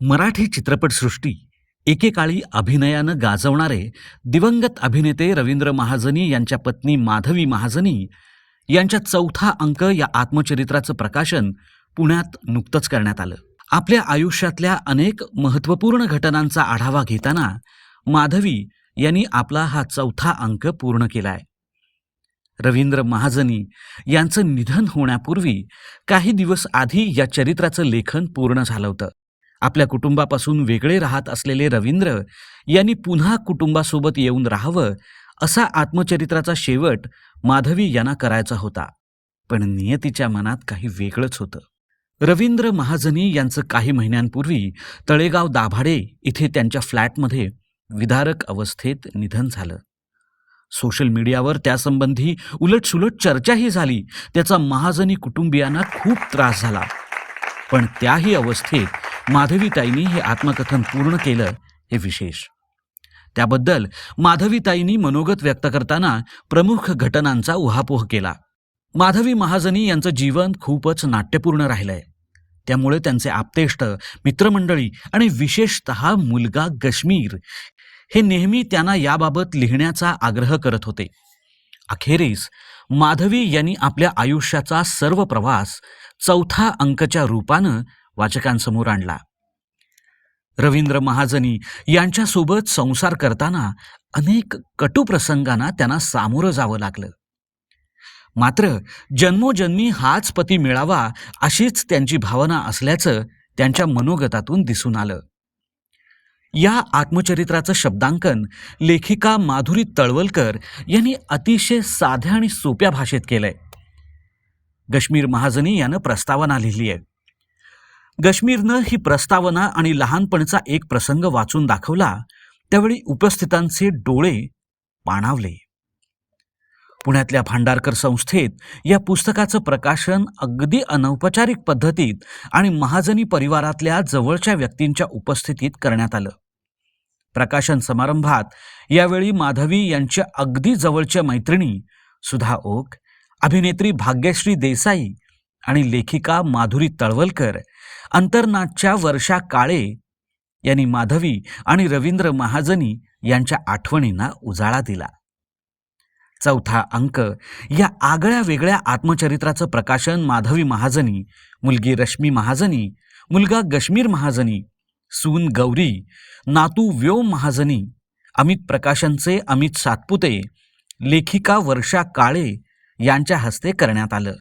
मराठी चित्रपटसृष्टी एकेकाळी अभिनयानं गाजवणारे दिवंगत अभिनेते रवींद्र महाजनी यांच्या पत्नी माधवी महाजनी यांच्या चौथा अंक या आत्मचरित्राचं प्रकाशन पुण्यात नुकतंच करण्यात आलं. आपल्या आयुष्यातल्या अनेक महत्त्वपूर्ण घटनांचा आढावा घेताना माधवी यांनी आपला हा चौथा अंक पूर्ण केलाय. रवींद्र महाजनी यांचं निधन होण्यापूर्वी काही दिवस आधी या चरित्राचं लेखन पूर्ण झालं होतं. आपल्या कुटुंबापासून वेगळे राहत असलेले रवींद्र यांनी पुन्हा कुटुंबासोबत येऊन राहावं असा आत्मचरित्राचा शेवट माधवी यांना करायचा होता. पण नियतीच्या मनात काही वेगळंच होतं. रवींद्र महाजनी यांचं काही महिन्यांपूर्वी तळेगाव दाभाडे इथे त्यांच्या फ्लॅटमध्ये विदारक अवस्थेत निधन झालं. सोशल मीडियावर त्यासंबंधी उलटसुलट चर्चाही झाली. त्याचा महाजनी कुटुंबियांना खूप त्रास झाला. पण त्याही अवस्थेत माधवीताईंनी हे आत्मकथन पूर्ण केलं हे विशेष. त्याबद्दल माधवीताईंनी मनोगत व्यक्त करताना प्रमुख घटनांचा उहापोह केला. माधवी महाजनी यांचं जीवन खूपच नाट्यपूर्ण राहिलंय. त्यामुळे त्यांचे आप्तेष्ट मित्रमंडळी आणि विशेषत मुलगा गश्मीर हे नेहमी त्यांना याबाबत लिहिण्याचा आग्रह करत होते. अखेरीस माधवी यांनी आपल्या आयुष्याचा सर्व प्रवास चौथा अंकच्या रूपानं वाचकांसमोर आणला. रवींद्र महाजनी यांच्यासोबत संसार करताना अनेक कटू प्रसंगांना त्यांना सामोरं जावं लागलं. मात्र जन्मोजन्मी हाच पती मिळावा अशीच त्यांची भावना असल्याचं त्यांच्या मनोगतातून दिसून आलं. या आत्मचरित्राचं शब्दांकन लेखिका माधुरी तळवलकर यांनी अतिशय साध्या आणि सोप्या भाषेत केलंय. गश्मीर महाजनी यानं प्रस्तावना लिहिली आहे गश्मीरनं ही प्रस्तावना आणि लहानपणचा एक प्रसंग वाचून दाखवला त्यावेळी उपस्थितांचे डोळे पाणावले. पुण्यातल्या भांडारकर संस्थेत या पुस्तकाचं प्रकाशन अगदी अनौपचारिक पद्धतीत आणि महाजनी परिवारातल्या जवळच्या व्यक्तींच्या उपस्थितीत करण्यात आलं. प्रकाशन समारंभात यावेळी माधवी यांच्या अगदी जवळच्या मैत्रिणी सुधा ओक अभिनेत्री भाग्यश्री देसाई आणि लेखिका माधुरी तळवलकर. अंतरनाटच्या वर्षा काळे यांनी माधवी आणि रवींद्र महाजनी यांच्या आठवणींना उजाळा दिला. चौथा अंक या आगळ्या वेगळ्या आत्मचरित्राचं प्रकाशन माधवी महाजनी मुलगी रश्मी महाजनी मुलगा गश्मीर महाजनी सून गौरी नातू व्योम महाजनी अमित प्रकाशनचे अमित सातपुते लेखिका वर्षा काळे यांच्या हस्ते करण्यात आलं.